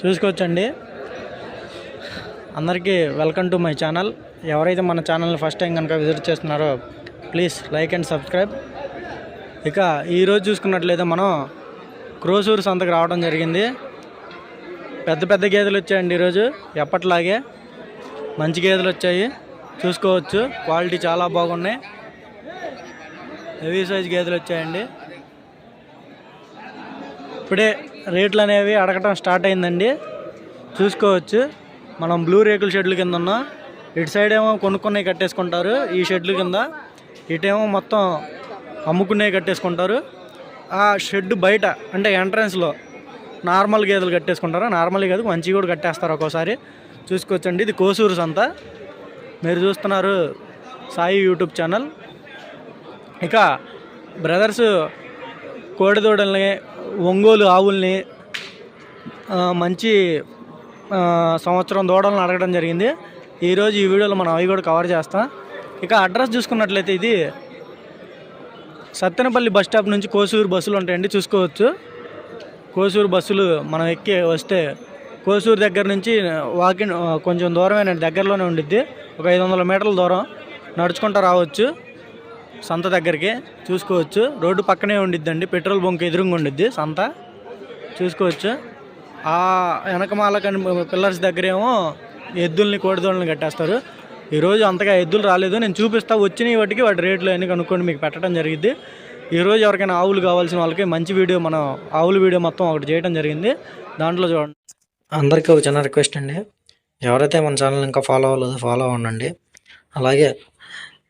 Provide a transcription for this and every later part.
చూసుకోవచ్చండి. అందరికీ welcome to my channel. ఎవరైతే మన ఛానల్ని ఫస్ట్ టైం కనుక విజిట్ చేస్తున్నారో ప్లీజ్ లైక్ అండ్ సబ్స్క్రైబ్. ఇక ఈరోజు చూసుకున్నట్లయితే మనం క్రోసూరు సంతకు రావడం జరిగింది. పెద్ద పెద్ద గేదెలు వచ్చాయండి ఈరోజు. ఎప్పట్లాగే మంచి గేదెలు వచ్చాయి. చూసుకోవచ్చు. క్వాలిటీ చాలా బాగున్నాయి. హెవీ సైజ్ గేదెలు వచ్చాయండి. ఇప్పుడే రేట్లు అనేవి అడగటం స్టార్ట్ అయిందండి. చూసుకోవచ్చు. మనం బ్లూ రేకుల షెడ్ల కింద ఉన్నాం. ఇటు సైడ్ ఏమో కొనుక్కునే కట్టేసుకుంటారు ఈ షెడ్ల కింద. ఇటేమో మొత్తం అమ్ముకునేవి కట్టేసుకుంటారు. ఆ షెడ్ బయట అంటే ఎంట్రన్స్లో నార్మల్ గేదెలు కట్టేసుకుంటారు? నార్మల్ గేదెకు మంచి కూడా కట్టేస్తారు ఒక్కోసారి? చూసుకోవచ్చండి. ఇది కోసూరు సంత. మీరు చూస్తున్నారు సాయి యూట్యూబ్ ఛానల్. ఇక బ్రదర్స్ కోడిదూడల్ని ఒంగోలు ఆవుల్ని మంచి సంవత్సరం దూడలను అడగడం జరిగింది. ఈరోజు ఈ వీడియోలో మనం అవి కూడా కవర్ చేస్తాం. ఇక అడ్రస్ చూసుకున్నట్లయితే ఇది సత్తెనపల్లి బస్ స్టాప్ నుంచి కోసూరు బస్సులు ఉంటాయండి చూసుకోవచ్చు. కోసూరు బస్సులు మనం ఎక్కి వస్తే కోసూరు దగ్గర నుంచి వాకింగ్ కొంచెం దూరమే దగ్గరలోనే ఉండిద్ది. ఒక ఐదు వందల మీటర్ల దూరం. నడుచుకుంటూ రావచ్చు. సంత దగ్గరికి చూసుకోవచ్చు. రోడ్డు పక్కనే ఉండిద్దండి. పెట్రోల్ బంక్ ఎదురుగా ఉండిద్ది. సంత చూసుకోవచ్చు. ఆ వెనకమాల కని పిల్లర్స్ దగ్గరేమో ఎద్దుల్ని కోడిదోళ్ళని కట్టేస్తారు. ఈరోజు అంతగా ఎద్దులు రాలేదు. నేను చూపిస్తా. వచ్చిన వాటికి వాటి రేట్లు అన్ని కనుక్కొని మీకు పెట్టడం జరిగింది ఈరోజు ఎవరికైనా ఆవులు కావాల్సిన వాళ్ళకి మంచి వీడియో మనం ఆవుల వీడియో మొత్తం ఒకటి చేయడం జరిగింది. దాంట్లో చూడండి. అందరికీ ఒక చిన్న రిక్వెస్ట్ అండి. ఎవరైతే మన ఛానల్ ఇంకా ఫాలో అవ్వలేదో ఫాలో అవ్వండి. అలాగే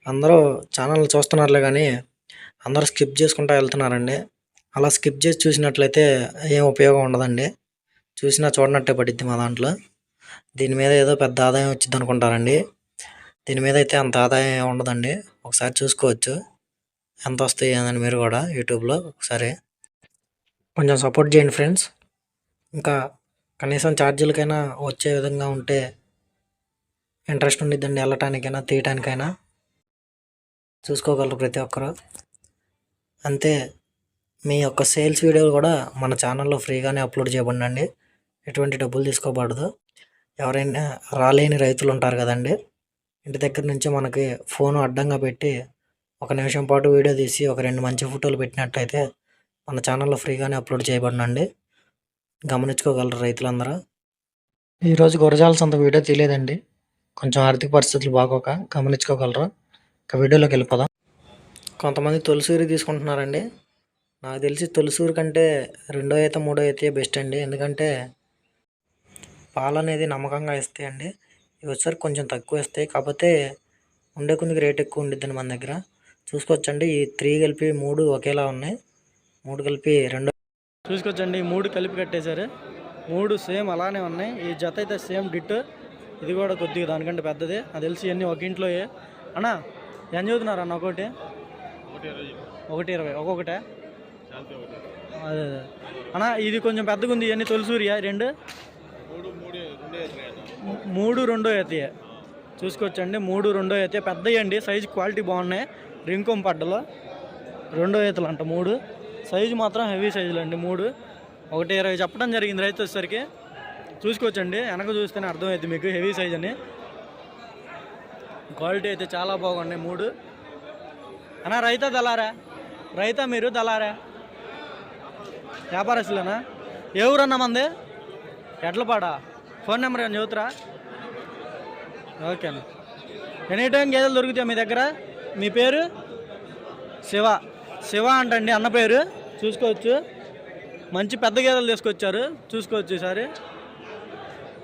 అందరూ ఛానల్ చూస్తున్నారులే కానీ అందరూ స్కిప్ చేసుకుంటూ వెళ్తున్నారండి. అలా స్కిప్ చేసి చూసినట్లయితే ఏం ఉపయోగం ఉండదండి. చూసినా చూడనట్టే పడిద్ది మా దాంట్లో. దీని మీద ఏదో పెద్ద ఆదాయం వచ్చింది అనుకుంటారండి. దీని మీద అయితే అంత ఆదాయం ఏం ఉండదండి. ఒకసారి చూసుకోవచ్చు. ఎంత వస్తాయి అని మీరు కూడా యూట్యూబ్లో ఒకసారి. కొంచెం సపోర్ట్ చేయండి ఫ్రెండ్స్. ఇంకా కనీసం ఛార్జీలకైనా వచ్చే విధంగా ఉంటే ఇంట్రెస్ట్ ఉండిద్దండి వెళ్ళటానికైనా తీయటానికైనా. చూసుకోగలరు ప్రతి ఒక్కరు. అంతే మీ యొక్క సేల్స్ వీడియోలు కూడా మన ఛానల్లో ఫ్రీగానే అప్లోడ్ చేయబడండి ఎటువంటి డబ్బులు తీసుకోబడదు ఎవరైనా రాలేని రైతులు ఉంటారు కదండి. ఇంటి దగ్గర నుంచి మనకి ఫోన్ అడ్డంగా పెట్టి ఒక నిమిషం పాటు వీడియో తీసి ఒక రెండు మంచి ఫోటోలు పెట్టినట్టయితే మన ఛానల్లో ఫ్రీగానే అప్లోడ్ చేయబడినండి. గమనించుకోగలరు రైతులందరూ. ఈరోజు గురజాల సొంత వీడియో తీయలేదండి. కొంచెం ఆర్థిక పరిస్థితులు బాగోక గమనించుకోగలరు. ఇక వీడియోలోకి వెళ్ళిపోదాం. కొంతమంది తొలిసూరి తీసుకుంటున్నారండి. నాకు తెలిసి తొలిసూరు కంటే రెండో అయితే మూడో అయితే బెస్ట్ అండి. ఎందుకంటే పాలు అనేది నమ్మకంగా ఇస్తాయండి ఇవి వచ్చేసరికి కొంచెం తక్కువ ఇస్తాయి కాకపోతే ఉండే కొద్దిగా రేట్ ఎక్కువ ఉండిద్దండి మన దగ్గర. చూసుకోవచ్చండి ఈ త్రీ కలిపి మూడు ఒకేలా ఉన్నాయి. మూడు కలిపి రెండు. చూసుకోవచ్చండి ఈ మూడు కలిపి కట్టేశారు. మూడు సేమ్ అలానే ఉన్నాయి. ఈ జత అయితే సేమ్ డిట్. ఇది కూడా కొద్దిగా దానికంటే పెద్దది. అది తెలిసి అన్నీ ఒక ఇంట్లో అన్నా ఏం చదువుతున్నారు అన్న ఒకటి? ఒకటి ఇరవై. ఒక్కొక్కటే? అదే అదే. అన్నా ఇది కొంచెం పెద్దగా ఉంది. ఇవన్నీ తొలిసూరియా? రెండు? మూడు రెండో అయితే చూసుకోవచ్చండి. మూడు రెండో అయితే పెద్దవి అండి సైజు క్వాలిటీ బాగున్నాయి. రింకొం పడ్డలో. రెండో ఈతలు అంట మూడు. సైజు మాత్రం హెవీ సైజులు అండి మూడు. ఒకటి ఇరవై. చెప్పడం జరిగింది రైతు వచ్చేసరికి. చూసుకోవచ్చండి. వెనక చూస్తేనే అర్థమైంది మీకు. హెవీ సైజ్ అని. క్వాలిటీ అయితే చాలా బాగున్నాయి మూడు. అన్నా రైతా దళారా? రైతా మీరు దళారా? వ్యాపారస్తులేనా? ఏ ఊరన్నా మంది? ఎడ్లపాడ? ఫోన్ నెంబర్ ఏమైనా చదువుతురా ఓకే అన్న. ఎనీ టైం గేదెలు దొరుకుతాయి మీ దగ్గర? మీ పేరు? శివ. శివ అంటండి అన్న పేరు. చూసుకోవచ్చు. మంచి పెద్ద గేదెలు తీసుకొచ్చారు. చూసుకోవచ్చు ఈసారి.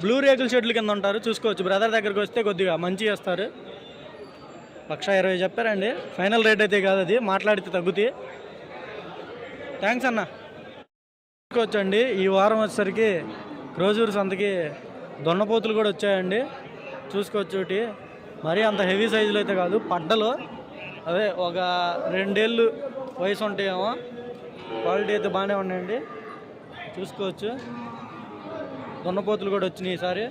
బ్లూ రేకుల షెడ్ల కింద ఉంటారు. చూసుకోవచ్చు. బ్రదర్ దగ్గరికి వస్తే కొద్దిగా మంచి చేస్తారు లక్ష ఇరవై చెప్పారండి. ఫైనల్ రేట్ అయితే కాదు అది. మాట్లాడితే తగ్గుతాయి. థ్యాంక్స్ అన్న. చూసుకోవచ్చండి ఈ వారం వచ్చేసరికి రోజూరు సంతకి దొన్నపోతులు కూడా వచ్చాయండి. చూసుకోవచ్చు మరీ అంత హెవీ సైజులు అయితే కాదు. పడ్డలు. అదే ఒక రెండేళ్ళు వయసు ఉంటాయేమో. క్వాలిటీ అయితే బాగానే ఉన్నాయండి. చూసుకోవచ్చు. దొన్నపోతులు కూడా వచ్చినాయి ఈసారి.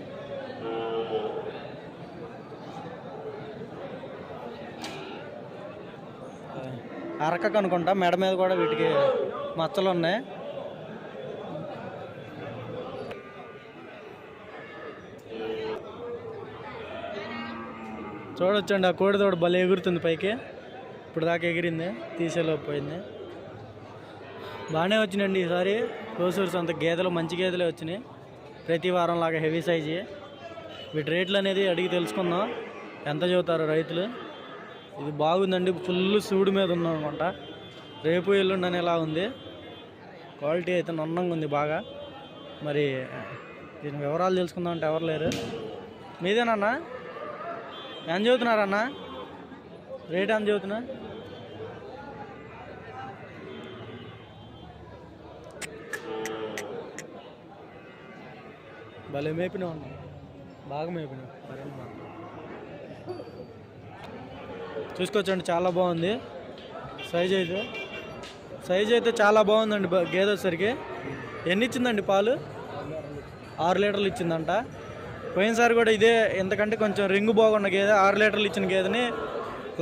అరక కనుకుంటా మెడ మీద కూడా వీటికి మచ్చలు ఉన్నాయి చూడొచ్చండి ఆ కోడి తోడు బలి ఎగురుతుంది పైకి. ఇప్పుడు దాకా ఎగిరింది తీసేలోపోయింది బాగానే వచ్చినాయండి ఈసారి. రోజూరు అంత గేదెలు మంచి గేదెలే వచ్చినాయి. ప్రతి వారం లాగా హెవీ సైజు. వీటి రేట్లు అనేది అడిగి తెలుసుకుందాం. ఎంత చదువుతారు రైతులు? ఇది బాగుందండి. ఫుల్ శివుడి మీద ఉంది అనమాట రేపు ఎల్లుండి అనేలా ఉంది? క్వాలిటీ అయితే నన్నంగా ఉంది బాగా. మరి దీని వివరాలు తెలుసుకుందాం అంటే ఎవరు లేరు. మీదేనన్నా ఎంత చదువుతున్నారన్నా రేట్ ఎంత చదువుతున్నా? భలే మేపినా ఉన్నా బాగా మేపినా మరేం బాగా చూసుకోవచ్చండి చాలా బాగుంది. సైజ్ అయితే సైజ్ అయితే చాలా బాగుందండి గేదె వచ్చేసరికి. ఎన్ని ఇచ్చిందండి పాలు? ఆరు లీటర్లు ఇచ్చిందంట. పోయినసారి కూడా ఇదే ఎంతకంటే కొంచెం రింగు బాగున్న గేదె ఆరు లీటర్లు ఇచ్చిన గేదెని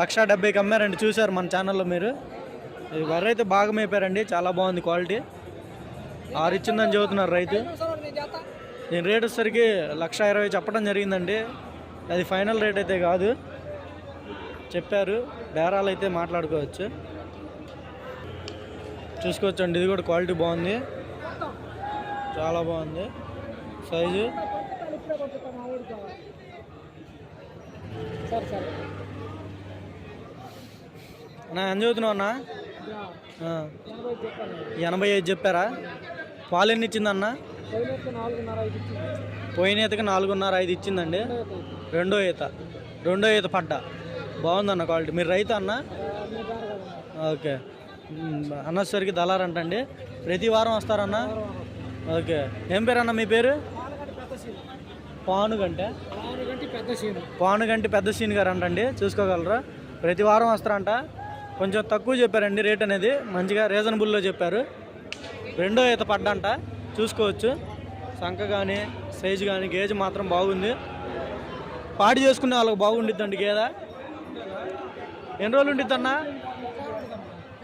లక్ష డెబ్బైకి అమ్మారండి చూశారు మన ఛానల్లో మీరు. ఈ అయితే బాగా మేపారండి చాలా బాగుంది క్వాలిటీ. ఆరు ఇచ్చిందని చెబుతున్నారు రైతు. నేను రేట్ వచ్చేసరికి లక్ష ఇరవై చెప్పడం జరిగిందండి. అది ఫైనల్ రేట్ అయితే కాదు. చెప్పారు. బేరాలు అయితే మాట్లాడుకోవచ్చు. చూసుకోవచ్చు అండి ఇది కూడా క్వాలిటీ బాగుంది. చాలా బాగుంది. సైజు. అన్నా ఎంత చదువుతున్నావు అన్నా. ఎనభై ఐదు చెప్పారా? పాలు ఎన్ని ఇచ్చిందన్న? పోయిన ఈతకి నాలుగున్నర ఐదు ఇచ్చిందండి. రెండో ఈత. రెండో ఈత పడ్డ. బాగుందన్న క్వాలిటీ. మీరు రైతు అన్న? ఓకే. మ్, అన్నసరికి దళారంటండి ప్రతి వారం వస్తారన్న? ఓకే. ఏం పేరు అన్న మీ పేరు? పానుగంట. పానుగంటి పెద్ద సీన్ గారు అంటండి. చూసుకోగలరా? ప్రతి వారం వస్తారంట. కొంచెం తక్కువ చెప్పారండి రేట్ అనేది. మంచిగా రీజనబుల్లో చెప్పారు. రెండో ఈత పడ్డంట. చూసుకోవచ్చు. సంఖ కానీ సైజు కానీ గేజ్ మాత్రం బాగుంది. పాడి చేసుకునే వాళ్ళకి బాగుండిద్దండి గేదా? ఎన్ని రోజులు ఉండిద్దన్నా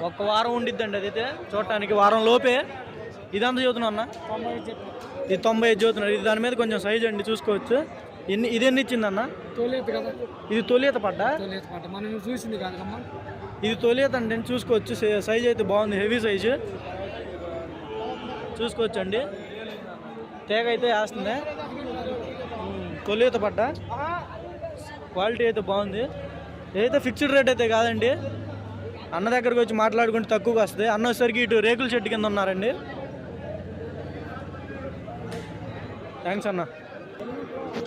ఒక్క వారం ఉండిద్దండి అదైతే. చూడటానికి వారం లోపే. ఇదంతా చదువుతున్నా అన్న? ఇది తొంభై ఐదు చదువుతున్నారు ఇది దాని మీద కొంచెం సైజ్ అండి చూసుకోవచ్చు. ఎన్ని ఇది ఎన్ని ఇచ్చిందన్న ఇది తొలియత పడ్డా? చూసింది ఇది తొలియత అంటే చూసుకోవచ్చు. సైజ్ అయితే బాగుంది హెవీ సైజు. చూసుకోవచ్చు అండి. తేగ అయితే వేస్తుంది. తొలియత పడ్డా? క్వాలిటీ అయితే బాగుంది. ఏదైతే ఫిక్స్డ్ రేట్ అయితే కాదండి అన్న దగ్గరకు వచ్చి మాట్లాడుకుంటే తక్కువగా వస్తుంది. అన్న వచ్చేసరికి ఇటు రేకుల చెట్టు కింద ఉన్నారండి. థ్యాంక్స్ అన్న.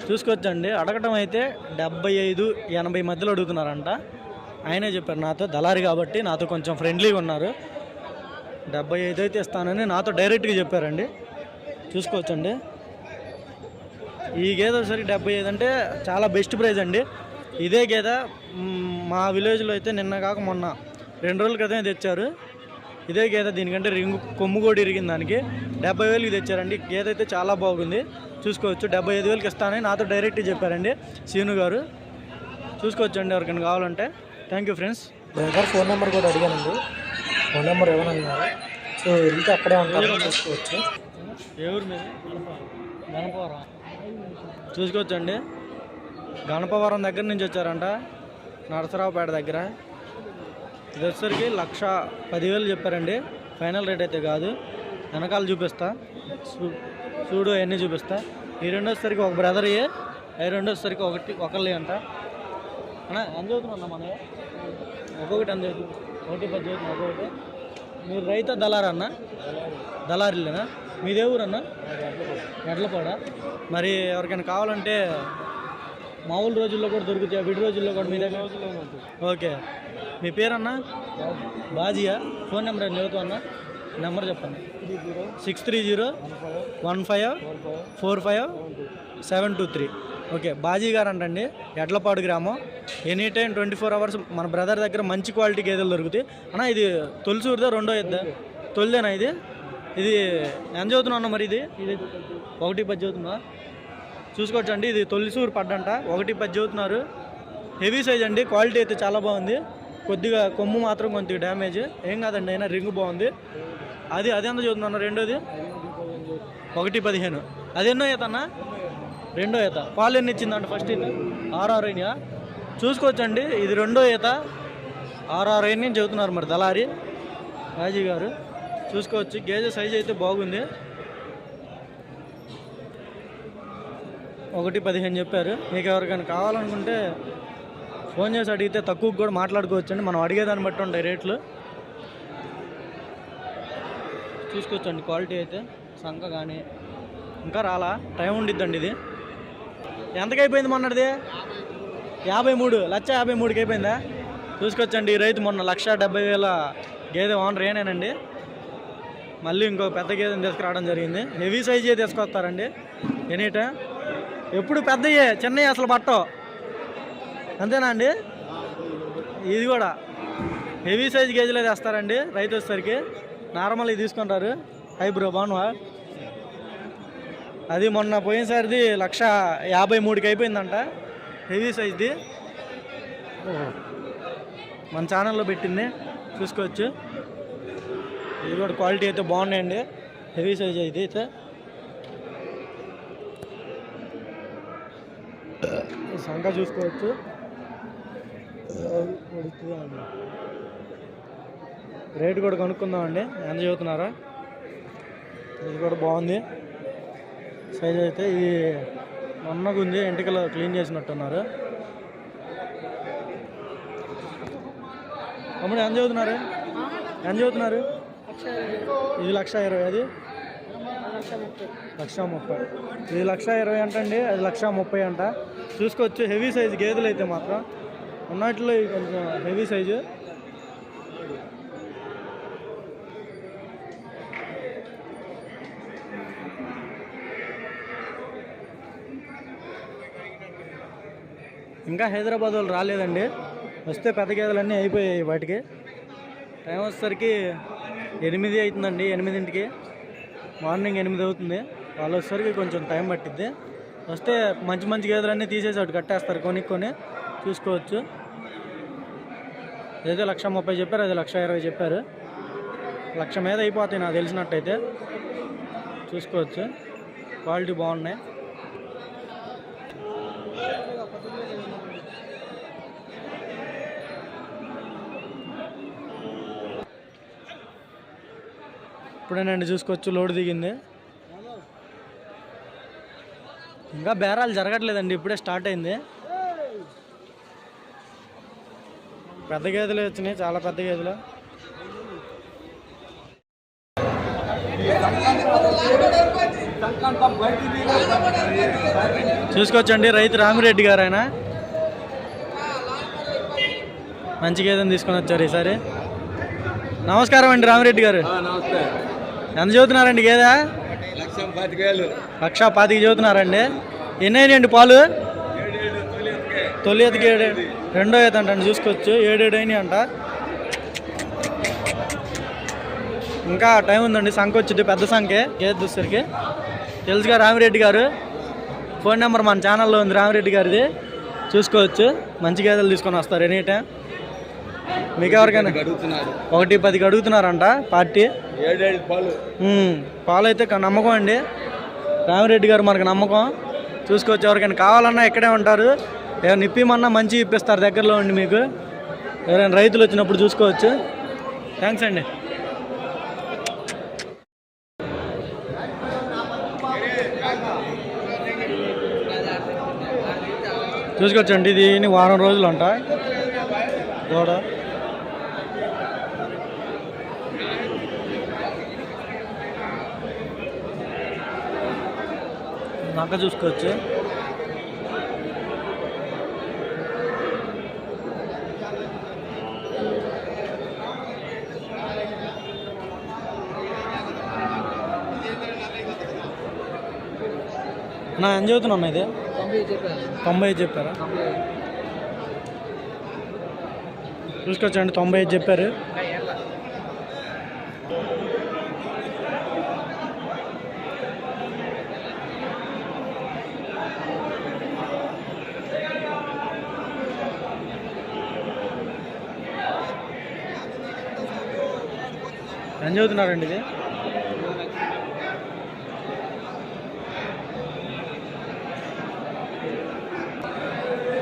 చూసుకోవచ్చండి అడగటం అయితే డెబ్బై ఐదు ఎనభై మధ్యలో అడుగుతున్నారంట. ఆయనే చెప్పారు నాతో దళారి కాబట్టి నాతో కొంచెం ఫ్రెండ్లీగా ఉన్నారు. డెబ్బై ఐదు అయితే ఇస్తానని నాతో డైరెక్ట్గా చెప్పారండి. చూసుకోవచ్చండి. ఈ గేదె వచ్చేసరికి డెబ్బై ఐదు అంటే చాలా బెస్ట్ ప్రైజ్ అండి. ఇదే గేదె. మ్, విలేజ్లో అయితే నిన్న కాక మొన్న రెండు రోజుల క్రితమే తెచ్చారు. ఇదే గేదె దీనికంటే రింగు కొమ్ము కూడా ఇరిగింది దానికి. డెబ్బై వేలకి తెచ్చారండి. గేదె అయితే చాలా బాగుంది. చూసుకోవచ్చు. డెబ్బై ఐదు వేలకి ఇస్తానని నాతో డైరెక్ట్ చెప్పారండి సీను గారు. చూసుకోవచ్చు అండి ఎవరికైనా కావాలంటే. థ్యాంక్ యూ ఫ్రెండ్స్ దగ్గర ఫోన్ నెంబర్ కూడా అడిగానండి. ఫోన్ నెంబర్ ఏమన్నారు సో వెళ్తే అక్కడే ఉంటారు చూసుకోవచ్చు. ఎవరు మీద గణపవరం చూసుకోవచ్చండి. గణపవరం దగ్గర నుంచి వచ్చారంట. నరసరావుపేట దగ్గర. ఇది వచ్చేసరికి లక్ష పదివేలు చెప్పారండి. ఫైనల్ రేట్ అయితే కాదు. వెనకాల చూపిస్తా. చూడు అవన్నీ చూపిస్తా. ఈ రెండోసరికి వచ్చేసరికి ఒక బ్రదర్ అవి రెండు వచ్చేసరికి ఒకటి ఒకళ్ళే అంట. అన్నా ఎంత చదువుతున్నా మన ఒక్కొక్కటి ఎంత చదువుతుంది ఒకటి పది చదువుతున్నా ఒక్కొక్కటి. మీరు రైత దళారా అన్న? దళారీలేనా? మీదే ఊరన్నా? ఎడ్లపాడ? మరి ఎవరికైనా కావాలంటే మామూలు రోజుల్లో కూడా దొరుకుతాయి? విడి రోజుల్లో కూడా మీ దగ్గర ఓకే. మీ పేరన్నా? బాజియా. ఫోన్ నెంబర్ ఏం చదువుతా అన్న? నెంబర్ చెప్పండి six three zero one five four five seven two three. Okay. Baji garu అంటండి. ఎడ్లపాడు గ్రామం. Any time twenty four hours మన బ్రదర్ దగ్గర మంచి క్వాలిటీ గేదెలు దొరుకుతాయి. అన్న ఇది తొలిసూరుదా రెండో ఇద్దా? తొలిదేనా ఇది? ఇది ఎంత చదువుతున్నా మరి ఇది? ఇది ఒకటి పది చదువుతుందా చూసుకోవచ్చండి ఇది తొలిసూరు పడ్డంట. ఒకటి పది చదువుతున్నారు. హెవీ సైజ్ అండి క్వాలిటీ అయితే చాలా బాగుంది. కొద్దిగా కొమ్ము మాత్రం కొద్దిగా డ్యామేజ్. ఏం కాదండి అయినా రింగ్ బాగుంది. అది అది ఎంత చదువుతున్నా రెండోది? ఒకటి పదిహేను. అది ఎన్నో ఈత రెండో ఈత. పాలు ఎన్ని ఇచ్చిందంట ఫస్ట్ ఇది ఆర్ఆర్ అయినా చూసుకోవచ్చండి ఇది రెండో ఈత. ఆర్ఆర్ అయిన నేను చెబుతున్నారు మరి దళారి. రాజీ గారు చూసుకోవచ్చు. గేజ సైజ్ అయితే బాగుంది. ఒకటి పదిహేను చెప్పారు. మీకు ఎవరికైనా కావాలనుకుంటే ఫోన్ చేసి అడిగితే తక్కువ కూడా మాట్లాడుకోవచ్చండి. మనం అడిగేదాన్ని బట్టి ఉంటాయి రేట్లు. చూసుకోవచ్చండి క్వాలిటీ అయితే. సంక కానీ ఇంకా రాలా? టైం ఉండిద్దండి ఇది. ఎంతకైపోయింది మొన్నటిది? యాభై మూడు. లక్ష యాభై మూడుకి అయిపోయిందా? చూసుకోవచ్చండి. ఈ రైతు మొన్న లక్ష డెబ్బై వేల గేదె ఓనర్ ఏనేనండి? మళ్ళీ ఇంకో పెద్ద గేదెని తీసుకురావడం జరిగింది. హెవీ సైజే తీసుకొస్తారండి? ఎనీ టైం ఎప్పుడు పెద్దయ్యే చిన్నయ్య అసలు పట్టవు అంతేనా అండి? ఇది కూడా. హెవీ సైజ్ గేజ్లో తెస్తారండి రైతు వచ్చేసరికి. నార్మల్ ఇది తీసుకుంటారు. హైబ్రో బాగున్నావా? అది మొన్న పోయినసారిది లక్ష యాభై మూడుకి అయిపోయిందంట. హెవీ సైజ్ది. మన ఛానల్లో పెట్టింది. చూసుకోవచ్చు. ఇది కూడా క్వాలిటీ అయితే బాగున్నాయండి. హెవీ సైజ్ అయితే. సంఘ చూసుకోవచ్చు. రేటు కూడా కనుక్కుందామండి. ఎంత చదువుతున్నారా ఇది కూడా బాగుంది. సైజ్ అయితే ఇది మొన్నగా ఉంది ఎంటికలు క్లీన్ చేసినట్టున్నారు. అమ్ముడు ఎంత చదువుతున్నారు ఎంత చదువుతున్నారు ఇది లక్ష ఇరవై అది. లక్ష ముప్పై. ఇది లక్ష ఇరవై అంటండి అది లక్ష ముప్పై అంట. చూసుకోవచ్చు హెవీ సైజు గేదెలు అయితే మాత్రం. ఉన్నట్లో ఇవి కొంచెం హెవీ సైజు. ఇంకా హైదరాబాద్ వాళ్ళు రాలేదండి. వస్తే పెద్ద గేదెలన్నీ అయిపోయాయి వాటికి టైం వచ్చేసరికి ఎనిమిది అవుతుందండి ఎనిమిదింటికి. మార్నింగ్ ఎనిమిది అవుతుంది. వాళ్ళు వచ్చేసరికి కొంచెం టైం పట్టిద్ది. వస్తే మంచి మంచి గేదెలన్నీ తీసేసి ఒకటి కట్టేస్తారు కొనుక్కొని చూసుకోవచ్చు. ఏదో లక్ష ముప్పై చెప్పారు అది లక్ష ఇరవై చెప్పారు. లక్ష మీద అయిపోతాయి నాకు తెలిసినట్టయితే. చూసుకోవచ్చు. క్వాలిటీ బాగున్నాయి. ఇప్పుడేనండి చూసుకోవచ్చు లోడ్ దిగింది. ఇంకా బేరాలు జరగట్లేదండి ఇప్పుడే స్టార్ట్ అయింది. పెద్ద గేదెలు వచ్చినాయి చాలా పెద్ద గేదెలు. చూసుకోవచ్చండి రైతు రామిరెడ్డి గారు ఆయన మంచి గేదెని తీసుకొని వచ్చారు ఈసారి. నమస్కారం అండి రామిరెడ్డి గారు. నమస్తే. ఎంత చదువుతున్నారండి గేదె? లక్షం పాతికి చదువుతున్నారండి. ఎన్ని అయినాయండి పాలు? తొలి ఎత్తుకి ఏడు. రెండో ఈత అంటండి చూసుకోవచ్చు. ఏడేడు అయినాయి అంట. ఇంకా టైం ఉందండి సంఖ వచ్చింది పెద్ద సంఖ్య గేదె చూసరికి తెలుసుగా రామిరెడ్డి గారు. ఫోన్ నెంబర్ మన ఛానల్లో ఉంది రామిరెడ్డి గారిది. చూసుకోవచ్చు. మంచి గేదెలు తీసుకొని వస్తారు ఎనీ టైం. మీకు ఎవరికైనా అడుగుతున్నారు. ఒకటి పదికి అడుగుతున్నారంట పార్టీ? ఏడేడు పాలు. పాలు అయితే నమ్మకం అండి. రామిరెడ్డి గారు మనకు నమ్మకం. చూసుకోవచ్చు ఎవరికైనా కావాలన్నా ఇక్కడే ఉంటారు. ఏమైనా ఇప్పిమన్నా మంచి ఇప్పిస్తారు దగ్గరలో ఉండి మీకు. ఎవరైనా రైతులు వచ్చినప్పుడు చూసుకోవచ్చు. థ్యాంక్స్ అండి. చూసుకోవచ్చండి ఇది ఇన్ని వారం రోజులు అంట దూడ నక్క చూసుకోవచ్చు. నా ఏం చదువుతున్నా ఇది? తొంభై ఐదు చెప్పారా? చూసుకోవచ్చండి తొంభై ఐదు చెప్పారు. ఏం చదువుతున్నారండి ఇది?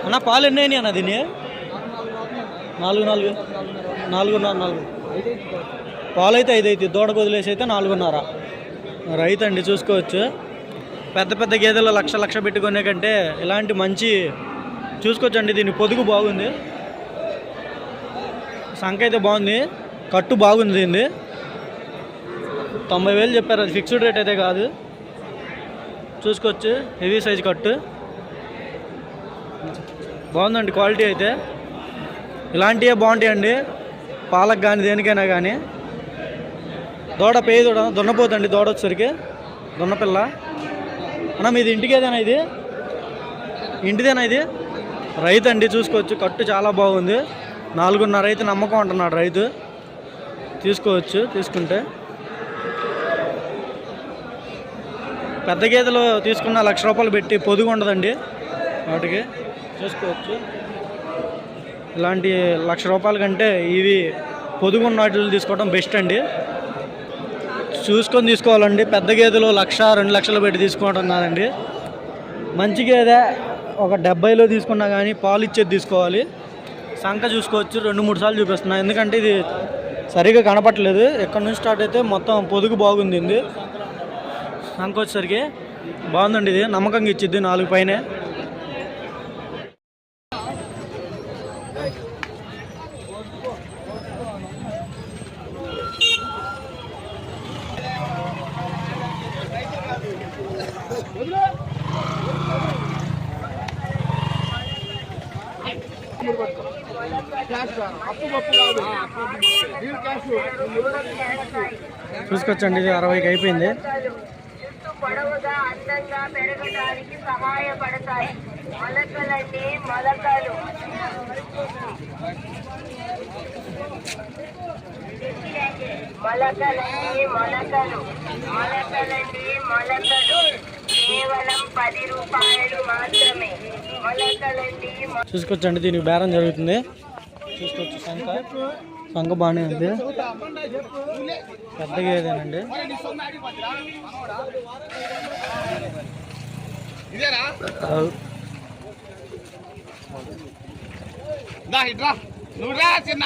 అన్న పాలు ఎన్ని అయినాయి అన్న దీన్ని? నాలుగు నాలుగు నాలుగున్నర నాలుగు. పాలు అయితే ఐదు అయితే దూడ వదిలేసి అయితే నాలుగున్నర. రైతు అండి చూసుకోవచ్చు. పెద్ద పెద్ద గేదెలు లక్ష లక్ష పెట్టుకునే కంటే ఇలాంటి మంచి చూసుకోవచ్చు అండి దీని పొదుగు బాగుంది. సంఖ అయితే బాగుంది. కట్టు బాగుంది దీన్ని. తొంభై వేలు చెప్పారు. అది ఫిక్స్డ్ రేట్ అయితే కాదు. చూసుకోవచ్చు. హెవీ సైజ్ కట్టు. బాగుందండి క్వాలిటీ అయితే. ఇలాంటివే బాగుంటాయండి. పాలకు కానీ దేనికైనా కానీ దూడ పేయ దూడ దున్నపోతండి దూడ వచ్చేసరికి. దున్నపిల్ల. అన్న మీది ఇంటికేదేనా ఇది? ఇంటిదేనా ఇది? రైతు అండి చూసుకోవచ్చు. కట్టు చాలా బాగుంది. నాలుగున్నర అయితే నమ్మకం అంటున్నాడు రైతు. తీసుకోవచ్చు తీసుకుంటే. పెద్ద గేదెలు తీసుకున్న లక్ష రూపాయలు పెట్టి పొదుగు ఉండదండి వాటికి. చూసుకోవచ్చు. ఇలాంటి లక్ష రూపాయల కంటే ఇవి పొదుగున్న వాటిని తీసుకోవడం బెస్ట్ అండి. చూసుకొని తీసుకోవాలండి. పెద్ద గేదెలు లక్ష రెండు లక్షలు పెట్టి తీసుకోవడం కాదండి మంచి గేదె ఒక డెబ్బైలో తీసుకున్నా కానీ పాలు ఇచ్చేది తీసుకోవాలి. సంఖ చూసుకోవచ్చు. రెండు మూడు సార్లు చూపిస్తున్నాను ఎందుకంటే ఇది సరిగా కనపట్లేదు ఎక్కడి నుంచి స్టార్ట్ అయితే మొత్తం పొదుగు బాగుంది. ఇది వచ్చేసరికి బాగుందండి ఇది. నమ్మకంగా ఇచ్చిద్ది నాలుగు పైనే. చూసుకొచ్చండి ఇది అరవైకి అయిపోయింది. పొడవుగా అందంగా పెరగడానికి సహాయపడతాయి. మొలకలండి మొలకలు. మొలకలండి మొలకలు. మొలకలండి మొలకలు. కేవలం పది రూపాయలు మాత్రమే. మొలకలండి మొ- చూసుకొచ్చండి దీనికి బేరం జరుగుతుంది. చూసుకోవచ్చు సంత. సంఖ బాగానే ఉంది. పెద్దగా ఏదేనండి? అవు. దా ఇట్రా నువ్వు రా చిన్న.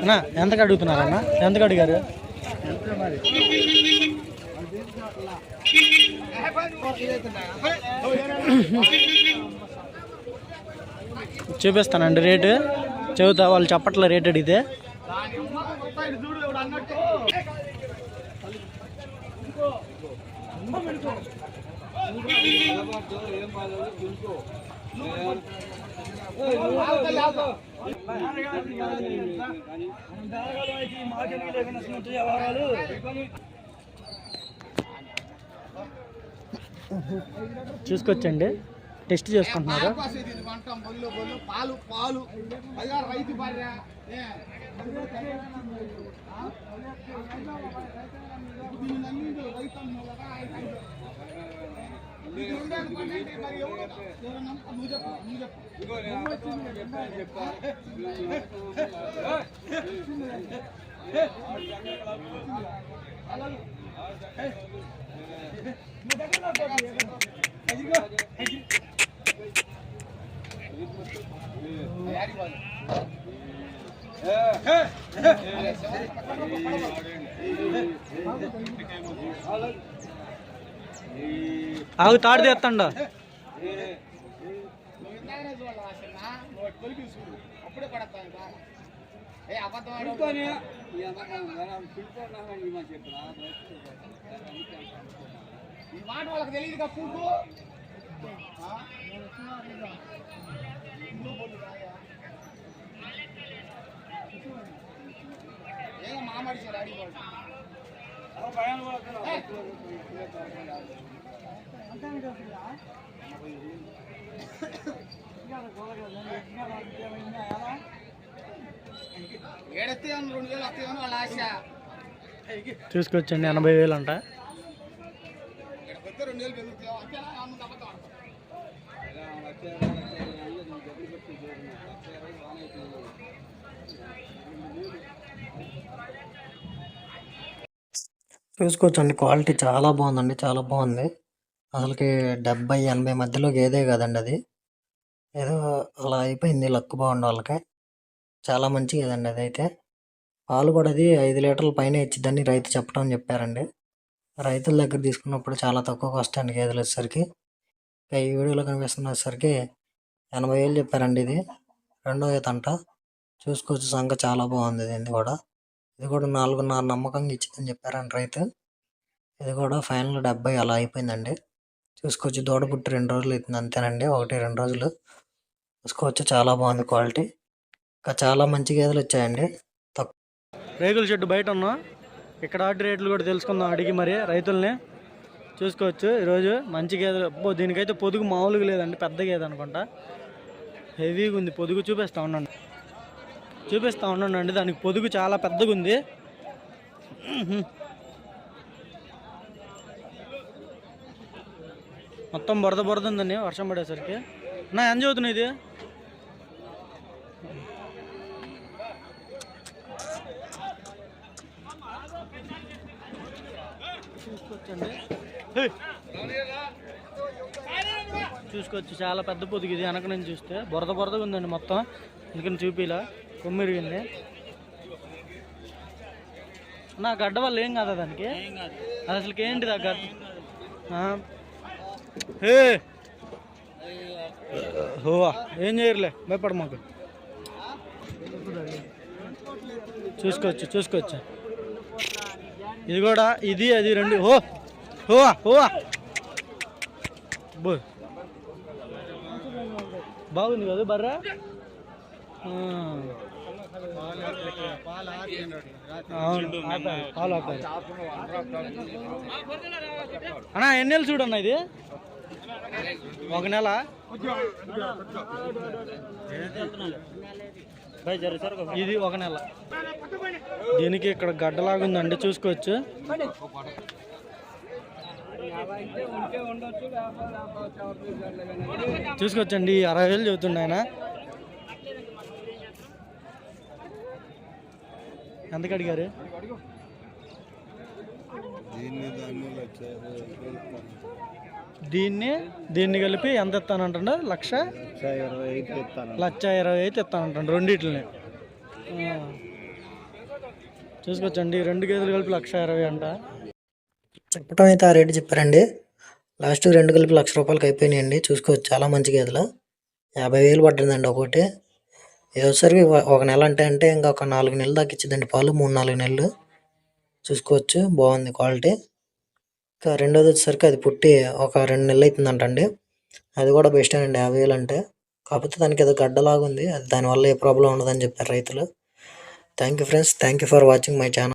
అన్నా ఎంతకు అడుగుతున్నారు అన్న ఎంతకు అడిగారు చూపిస్తానండి రేటు. చెబుతా వాళ్ళు చెప్పట్లే రేట్ అడిగితే చూడు అన్నట్టు చూసుకొచ్చండి టెస్ట్ చేసుకుంటున్నారు? పాలు పాలు రైతు రైతు అన్నావు కదా, ఆయన ఆయన. ఇది ఉండేది పని అంటే మరి ఎవరు ఎవరు నమ్ముతారు? నువ్వు చెప్పు నువ్వు చెప్పు ఆగు తాడు తెస్తండ నువ్వు ఇందాకనే చూడాలి వాసన్న. నువ్వు అటు తొలిగి చూడు. అప్పుడే పడతాను బాగా. ఏ తాడు ఆడకు. ఈ మాట వాళ్ళకి తెలియదుగా పూకు ఏదో మామడిచారు అడిగాడు ఏడెత్తే తీసుకొచ్చండి ఎనభై వేలు అంట. చూసుకోవచ్చండి క్వాలిటీ చాలా బాగుందండి చాలా బాగుంది. అసలుకి డెబ్బై ఎనభై మధ్యలో గేదే కదండి అది. ఏదో అలా అయిపోయింది లక్కు బాగుండే వాళ్ళకి. చాలా మంచి అది అయితే. పాలు కూడా అది ఐదు లీటర్ల పైన ఇచ్చిద్దని రైతు చెప్పడం చెప్పారండి. రైతుల దగ్గర తీసుకున్నప్పుడు చాలా తక్కువ వస్తాయండి గేదెలు వచ్చేసరికి. ఈ వీడియోలో కనిపిస్తున్న వచ్చేసరికి ఎనభై వేలు చెప్పారండి ఇది. రెండో ఈత చూసుకోవచ్చు సంఖ చాలా బాగుంది ఇది కూడా. ఇది కూడా నాలుగున్నర నమ్మకంగా ఇచ్చిందని చెప్పారండి రైతు. ఇది కూడా ఫైనల్ డెబ్బై అలా అయిపోయిందండి. చూసుకోవచ్చు. దూడ పుట్టి రెండు రోజులు అవుతుంది. అంతేనండి. ఒకటి రెండు రోజులు. చూసుకోవచ్చు. చాలా బాగుంది క్వాలిటీ. ఇంకా చాలా మంచి గేదెలు వచ్చాయండి. తక్కువ రేకుల షెడ్ బయట ఉన్నాం. ఇక్కడ ఆర్డర్ రేట్లు కూడా తెలుసుకుందాం అడిగి మరి రైతుల్ని. చూసుకోవచ్చు. ఈరోజు మంచి గేదెలు. అబ్బో దీనికైతే పొదుగు మామూలుగా లేదండి. పెద్ద గేదె అనుకుంటా. హెవీగా ఉంది. పొదుగు చూపిస్తా ఉండండి చూపిస్తా ఉండండి దానికి పొదుగు చాలా పెద్దగా ఉంది మొత్తం బురద బురద ఉందండి వర్షం పడేసరికి. నా ఎంత చదువుతున్నాయి ఇది? చూసుకోవచ్చండి! చూసుకోవచ్చు చాలా పెద్ద పొదుగు ఇది వెనక నుంచి చూస్తే. బురద బురదగా ఉందండి మొత్తం. అందుకని చూపిలా. కొమ్మిరిగింది నా గడ్డ వల్ల ఏం కాదా దానికి? అది అసలుకి ఏంటిది ఆ గడ్డ? ఏ హోవా ఏం చేయరులే భయపడ మాకు చూసుకోవచ్చు చూసుకోవచ్చు ఇది కూడా ఇది అది రెండు. హో హోవా హోవా బో బాగుంది కదా బర్రా అన్నా ఎన్ని చూడన్నా ఇది ఒక నెల? ఇది ఒక నెల. దీనికి ఇక్కడ గడ్డలాగుందండి చూసుకోవచ్చు. చూసుకోవచ్చండి అరవై వేలు చెబుతుండే ఆయన. ఎంతకు అడిగారు? దీన్ని దీన్ని దీన్ని దీన్ని కలిపి ఎంత ఇస్తానంటుండ? లక్ష? లక్ష ఇరవై అయితే ఇస్తానంటాడు రెండిట్లని. చూసుకోవచ్చండి రెండు గేదెలు కలిపి లక్ష ఇరవై అంట. చెప్పడం అయితే ఆ రేటు చెప్పారండి. లాస్ట్ రెండు కలిపి లక్ష రూపాయలకి అయిపోయినాయండి. చూసుకోవచ్చు చాలా మంచి గేదెలు. యాభై వేలు పడ్డదండి ఒకటి. ఏదోసారి ఒక- నెల అంటే అంటే ఇంకా ఒక నాలుగు నెలలు దాకా ఇచ్చిందండి పాలు మూడు నాలుగు నెలలు. చూసుకోవచ్చు బాగుంది క్వాలిటీ. రెండోది వచ్చేసరికి అది పుట్టి ఒక రెండు నెలలు అవుతుందంట అండి. అది కూడా బెస్ట్ అండి యాభై వేలు అంటే. కాకపోతే దానికి ఏదో గడ్డలాగా ఉంది అది దానివల్ల ఏ ప్రాబ్లం ఉండదని చెప్పారు రైతులు. Thank you friends thank you for watching my channel.